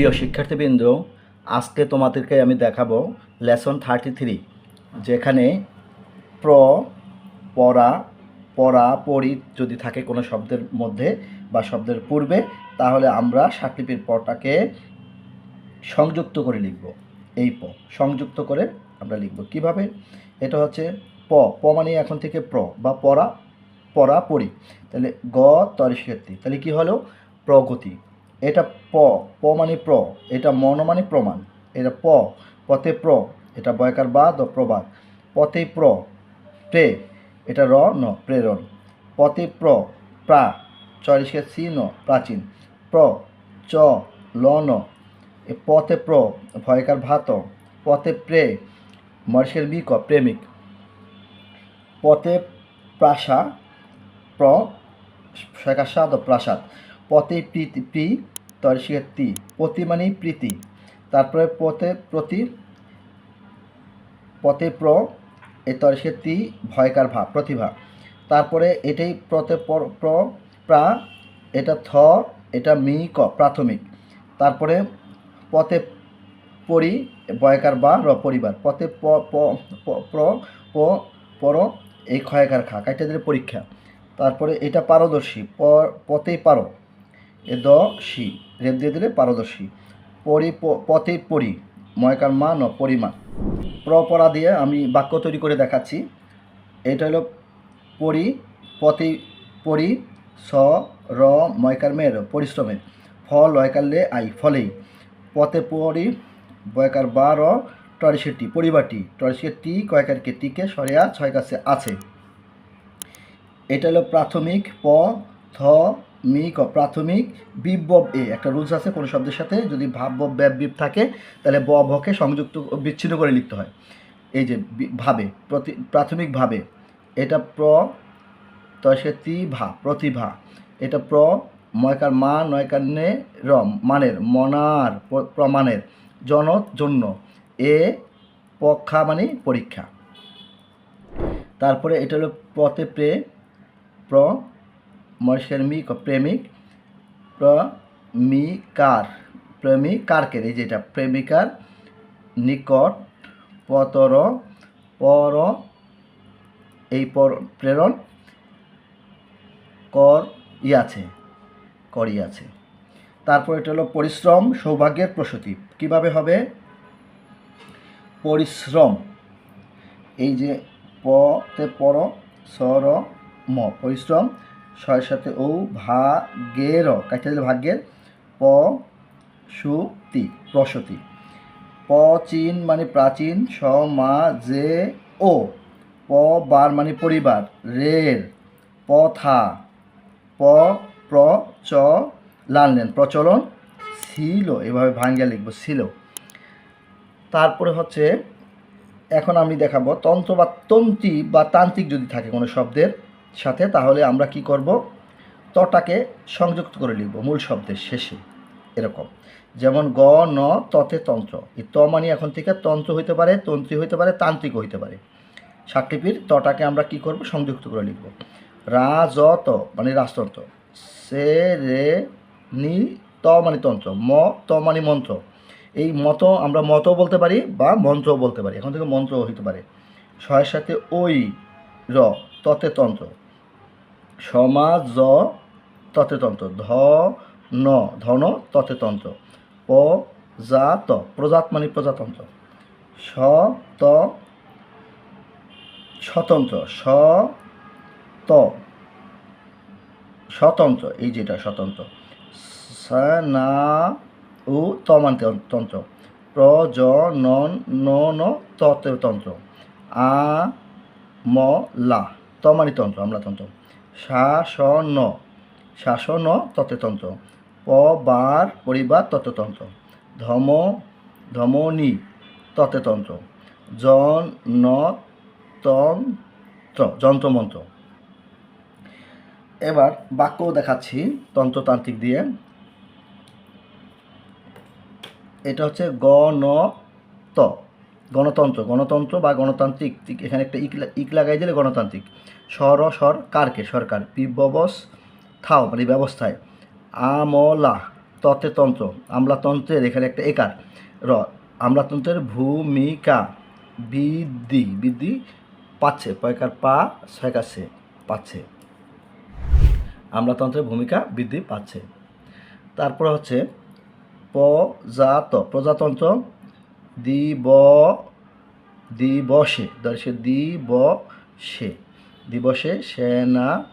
প্রিয় শিক্ষার্থীবৃন্দ, আজকে তোমাদেরকে আমি দেখাবো লেসন থার্টি থ্রি, যেখানে প্র পড়া পড়া পড়ি যদি থাকে কোনো শব্দের মধ্যে বা শব্দের পূর্বে, তাহলে আমরা সাতলিপির পটাকে সংযুক্ত করে লিখব। এই প, সংযুক্ত করে আমরা লিখব। কীভাবে? এটা হচ্ছে প প মানে এখন থেকে প্র বা পড়া পড়া পড়ি তাহলে গ তরিষ্কৃতি তাহলে কি হলো? প্রগতি। এটা প প মানে প্র, এটা মন মানে প্রমাণ। এটা প, পথে প্র, এটা বয়কার বাদ ও প্রবাদ। পথে প্র, প্রে, এটা র, ন, প্রেরণ। পথে প্র, প্রা চরিষ্কের সি, ন, প্রাচীন। প্র, চ, ল, ন। পথে প্র, ভয়কার ভাত। পথে প্রে, মর্ষের ক প্রেমিক। পথে প্রাসা, প্র সকাশাদ প্রাসাদ। পথে প্রীতি, প্রি তরিষের তি প্রতি মানে প্রীতি। তারপরে পথে প্রতি, পথে প্র, এ তরিষের তি ভয়কার ভাব, প্রতিভা। তারপরে এটাই প্রতে পর- প্র এটা থ, এটা মি, ক, প্রাথমিক। তারপরে পথে পরি বয়কার বা র, পরিবার। পথে প- প্র, প, পর, এই ক্ষয়কার খা কাইটা দিলে পরীক্ষা। তারপরে এটা পারদর্শী প পথেই পারো। এ দ সি রেপ দিয়ে দিলে পারদর্শী। পরি পথে পরি, ময়কার মান ও পরিমাণ প্রপরা দিয়ে আমি বাক্য তৈরি করে দেখাচ্ছি। এটা হলো পরি, পথে পরি, স, র, ময়কার মেয়ের পরিশ্রমের। ফল লয়কার লে আই, ফলেই। পথে পরি, বয়কার বা র টরিশেটি পরিবারটি টরিশের টি কয়কার কে টিকে সরেয়া ছয় কাছে আছে। এটা হলো প্রাথমিক, প, থ মি ক প্রাথমিক বিবব এ, একটা রুলস আছে কোনো শব্দের সাথে, যদি ভাব বব ব্যাব বিব থাকে, তাহলে ব ভকে সংযুক্ত, বিচ্ছিন্ন করে লিখতে হয়। এই যে ভাবে, প্রতি প্রাথমিকভাবে এটা প্র, তসে তি ভা, প্রতিভা, এটা প্র, ময়কার মা, নয়কার নে, র, মানের, মনার প্র- প্রমাণের জন জন্য, এ, পক্ষা মানে পরীক্ষা। তারপরে এটা হলো পথে প্রে, প্র মর্ষের মি ক প্রেমিক, প্রেমিকার, প্রেমিকারকে, এই যেটা প্রেমিকার নিকট পতর, পর, এই পর, প্রেরণ কর ই আছে করি আছে তারপর এটা হলো পরিশ্রম, সৌভাগ্যের প্রসূতি। কীভাবে হবে? পরিশ্রম। এই যে পতে পর সর ম। পরিশ্রম ছয়ের সাথে ও ভাগের কাছে দিলে ভাগ্যের। প সুতি প্রসূতি। প্রাচীন মানে প্রাচীন, স, মা যে ও। প, বার মানে পরিবার, রের। পথা প, প্র, চ লানলেন প্রচলন ছিল, এভাবে ভাঙ্গা লিখব, ছিল। তারপরে হচ্ছে, এখন আমি দেখাবো তন্ত্র বা তন্ত্রী বা তান্ত্রিক যদি থাকে কোনো শব্দের সাথে, তাহলে আমরা কি করব? তটাকে সংযুক্ত করে লিখব, মূল শব্দের শেষে, এরকম। যেমন গ, ন, ততে তন্ত্র। এই ত মানে এখন থেকে তন্ত্র হইতে পারে, তন্ত্রী হইতে পারে, তান্ত্রিক হইতে পারে। সাতটিপির তটাকে আমরা কি করব? সংযুক্ত করে লিখব। রা, জ, ত মানে রাজতন্ত্র। সে, রে, নি, ত মানে তন্ত্র। ম, ত মানে মন্ত্র। এই মত আমরা মতও বলতে পারি বা মন্ত্রও বলতে পারি। এখন থেকে মন্ত্রও হইতে পারে। ছয়ের সাথে ওই র, ততে তন্ত্র। সমাজ জ ততে তন্ত্র ধ, ন, ধন ততে তন্ত্র প, জাত প্রজাত মানে প্রজাতন্ত্র, স, ত, স্বতন্ত্র, স, ত, স্বতন্ত্র, এই যেটা স্বতন্ত্র, স, না, উ তমান তন্ত্র প্র, জ ন ন ততে তন্ত্র আ, ম, লা তমানি তন্ত্র আমরা শাসন। ততে তন্ত্র প বার পরিবার তত্ত্বতন্ত্র। ধম, ধমনী তত্ত্বতন্ত্র। জন, ন, তন্ত্র, যন্ত্রমন্ত্র। এবার বাক্য দেখাচ্ছি তন্ত্রতান্ত্রিক দিয়ে। এটা হচ্ছে গণ ত গণতন্ত্র। গণতন্ত্র বা গণতান্ত্রিক। এখানে একটা ইক ইক লাগাই দিলে গণতান্ত্রিক। সর সর কারকে? সরকার। পিববস থাও মানে ব্যবস্থায়। আমলা ততে তন্ত্র আমলাতন্ত্রের এখানে একটা একার। র, আমলাতন্ত্রের ভূমিকা বৃদ্ধি। বৃদ্ধি পাচ্ছে। পয়কার পা ছয়কাছে পাচ্ছে। আমলাতন্ত্রের ভূমিকা বৃদ্ধি পাচ্ছে। তারপর হচ্ছে প্রজাত, প্রজাতন্ত্র দিব দিবসে। দিবসে। দিবসে সেনা,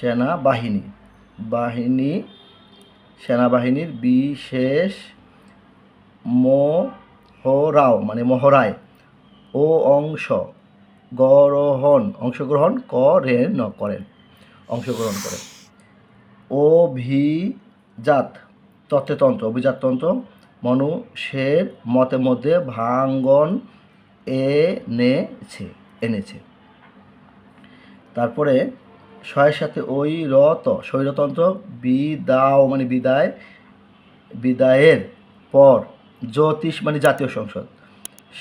সেনাবাহিনী, বাহিনী, সেনাবাহিনীর বিশেষ মহরাও মানে মহড়ায় ও অংশ গ্রহণ, অংশগ্রহণ করেন করেন, অংশগ্রহণ করেন। অভিজাত তত্ত্বতন্ত্র অভিজাততন্ত্র মানুষের মতে মধ্যে ভাঙ্গন এনেছে এনেছে। তারপরে ছয়ের সাথে ওই রত স্বৈরতন্ত্র, বিদাও মানে বিদায়, বিদায়ের পর জ্যোতিষ মানে জাতীয় সংসদ।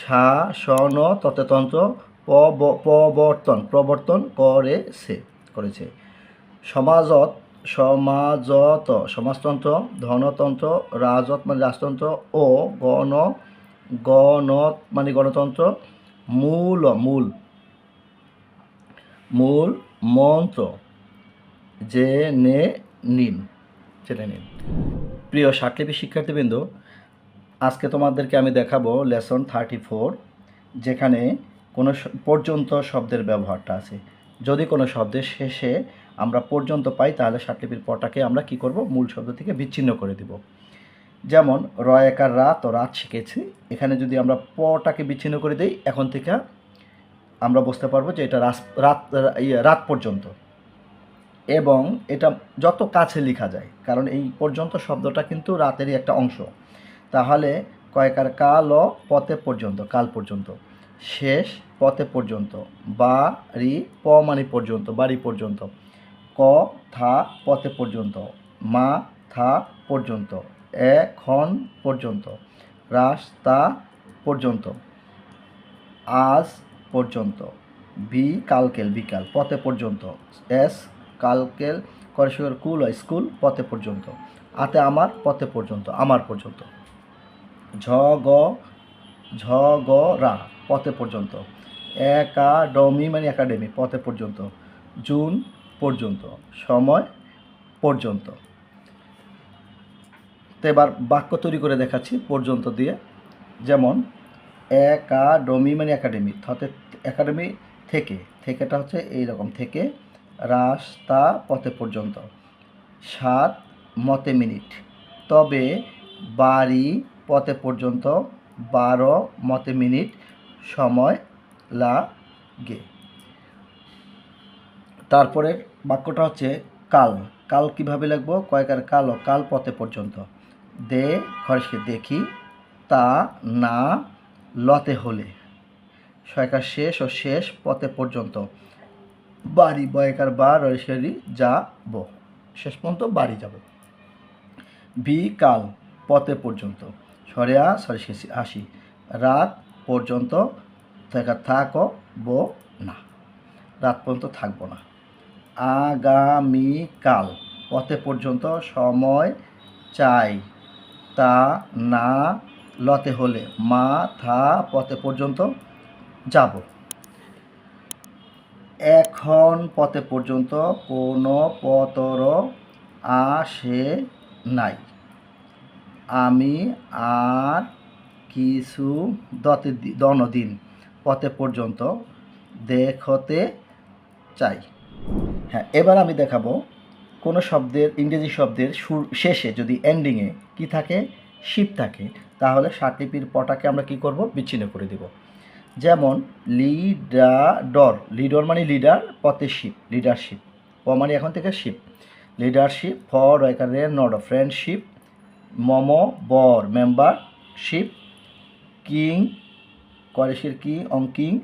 শাসন তত্ত্বতন্ত্র পব- প্রবর্তন প্রবর্তন করেছে করেছে। সমাজত সমাজত, সমাজতন্ত্র, ধনতন্ত্র, রাজত মানে রাজতন্ত্র, ও, গণ, গণত মানে গণতন্ত্র, মূল মূল। মূল মন্ত্র জেনে নিন জেনে নিন। প্রিয় ষাটলিপি শিক্ষার্থীবৃন্দ, আজকে তোমাদেরকে আমি দেখাবো লেসন থার্টি ফোর, যেখানে কোনো পর্যন্ত শব্দের ব্যবহারটা আছে। যদি কোনো শব্দের শেষে আমরা পর্যন্ত পাই, তাহলে ষাটলিপির পটাকে আমরা কি করব? মূল শব্দ থেকে বিচ্ছিন্ন করে দিব। যেমন র একার রাত ও রাত শিখেছি। এখানে যদি আমরা পটাকে বিচ্ছিন্ন করে দিই, এখন থেকে আমরা বুঝতে পারব যে এটা রাত ইয়ে, রাত পর্যন্ত। এবং এটা যত কাছে লেখা যায় কারণ এই পর্যন্ত শব্দটা কিন্তু রাতেরই একটা অংশ। তাহলে কয়েকার কাল পথে পর্যন্ত কাল পর্যন্ত শেষ পথে পর্যন্ত বাড়ি প মানে পর্যন্ত বাড়ি পর্যন্ত ক থা পথে পর্যন্ত মা থা পর্যন্ত এখন পর্যন্ত রাস্তা পর্যন্ত আজ পর্যন্ত। বি কালকেল, বিকাল, পথে পর্যন্ত। এস কালকেল করেশ্বর কুল স্কুল, পথে পর্যন্ত। আতে আমার, পথে পর্যন্ত, আমার পর্যন্ত। ঝ, গ ঝ, গ, রা, পথে পর্যন্ত। একাডমি মানে একাডেমি, পথে পর্যন্ত। জুন, পর্যন্ত। সময়, পর্যন্ত। তো এবার বাক্য তৈরি করে দেখাচ্ছি, পর্যন্ত দিয়ে। যেমন একাডমি মানে একাডেমি, থতে, একাডেমি থেকে, থেকেটা হচ্ছে এই রকম থেকে রাস্তা পথে পর্যন্ত। সাত মতে মিনিট। তবে বাড়ি পথে পর্যন্ত বারো মতে মিনিট সময় লাগে। তারপরে বাক্যটা হচ্ছে কাল। কাল কীভাবে লাগবো কয়েকার কাল কাল পথে পর্যন্ত। দে, খরচকে দেখি, তা না লতে হলে। ছয়কার শেষ ও শেষ পথে পর্যন্ত। বাড়ি, বয়কার বা রয়েশারি যাব। শেষ পর্যন্ত বাড়ি যাব। বিকাল পথে পর্যন্ত। সরেয়া, সরে, শেষে আসি। রাত পর্যন্ত থাকা থাকো বো না। রাত পর্যন্ত থাকব না। আগামীকাল পথে পর্যন্ত সময় চাই। তা না লতে হলে মা থা পথে পর্যন্ত যাব। এখন পথে পর্যন্ত কোনো পতর আসে নাই। আমি আর কিছু দতে দনদিন পথে পর্যন্ত দেখতে চাই। হ্যাঁ এবার আমি দেখাবো কোনো শব্দের ইংরেজি শব্দের সুর শেষে যদি এন্ডিংয়ে কি থাকে? শিপ থাকে, তাহলে ষাটলিপির পটাকে আমরা কি করব? বিচ্ছিন্ন করে দেব। যেমন লিডার লিডর মানে লিডার পথে শিপ, লিডারশিপ। প মানে এখন থেকে শিপ। লিডারশিপ ফর এখানে নট ফ্রেন্ডশিপ। মম, বর মেম্বারশিপ কিং, করেশের কি অং কিং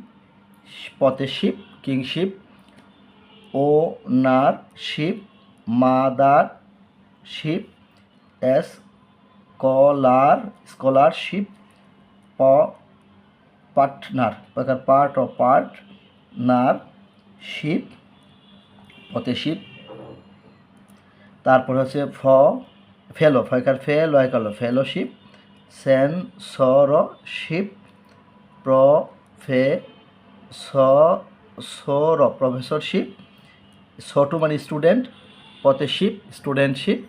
পথে ship kingship ownership mothership scholar, scholarship partner part of partnership পথে শিপ তারপর হচ্ছে ফ, ফেলো, ফয়কার ফে লয় কালো ফেলোশিপ সেন সর শিপ প্র ফে স সর প্রফেসরশিপ, ছোট মানে স্টুডেন্ট পথে শিপ স্টুডেন্টশিপ।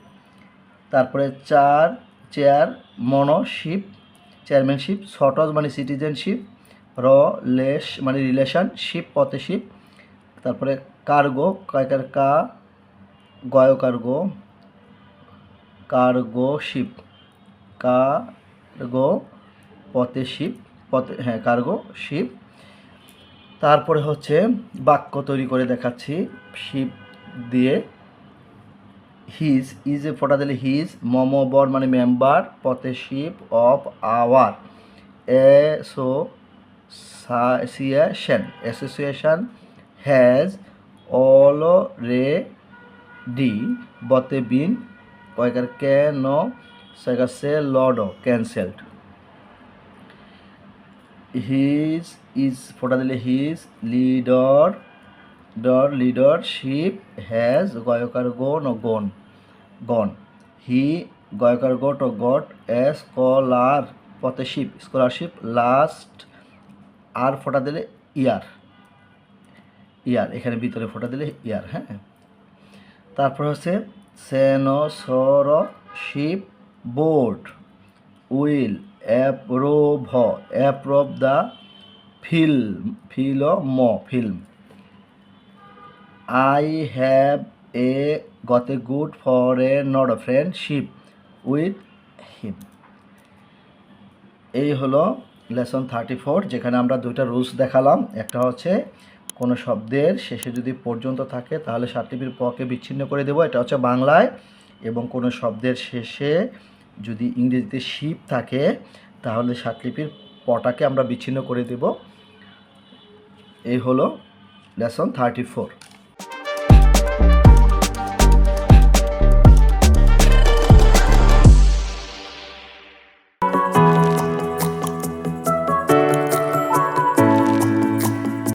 তারপরে চার চেয়ার মনোশিপ চেয়ারম্যানশিপ শর্টজ মানে সিটিজেনশিপ র লেশ মানে রিলেশন শিপ পথে শিপ তারপরে কার্গো কয়কার কা, গয় কার্গো কার্গো শিপ কার্গো পথে শিপ পথে হ্যাঁ কার্গো শিপ তারপরে হচ্ছে বাক্য তৈরি করে দেখাচ্ছি শিপ দিয়ে হিজ ইজ এ ফোটা দিলে হিজ মমো বর মানে মেম্বার পথে ship of our association association has already বতে been কয়েকার সেগা সে লড ক্যান্সেলড হিজ ইজ ফোটা দিলে হিজ লিডর ডর লিডারশিপ হ্যাজ গয়কার গোন ও গন গন হি গয়কার গোট ও গট এ স্কলার পথেশিপ স্কলারশিপ লাস্ট আর ফোটা দিলে ইয়ার ইয়ার, এখানে ভিতরে ফোটা দিলে ইয়ার হ্যাঁ। তারপর হচ্ছে censorship board will approve approve the film film film I have a got a good for a not a friendship with him এই হলো লেসন থার্টি ফোর যেখানে আমরা দুইটা রুলস দেখালাম। একটা হচ্ছে কোনো শব্দের শেষে যদি পর্যন্ত থাকে, তাহলে সাতলিপির পকে বিচ্ছিন্ন করে দেবো। এটা হচ্ছে বাংলায়। এবং কোনো শব্দের শেষে যদি ইংরেজিতে শিপ থাকে, তাহলে সাতলিপির পটাকে আমরা বিচ্ছিন্ন করে দেব। এই হলো লেসন থার্টি ফোর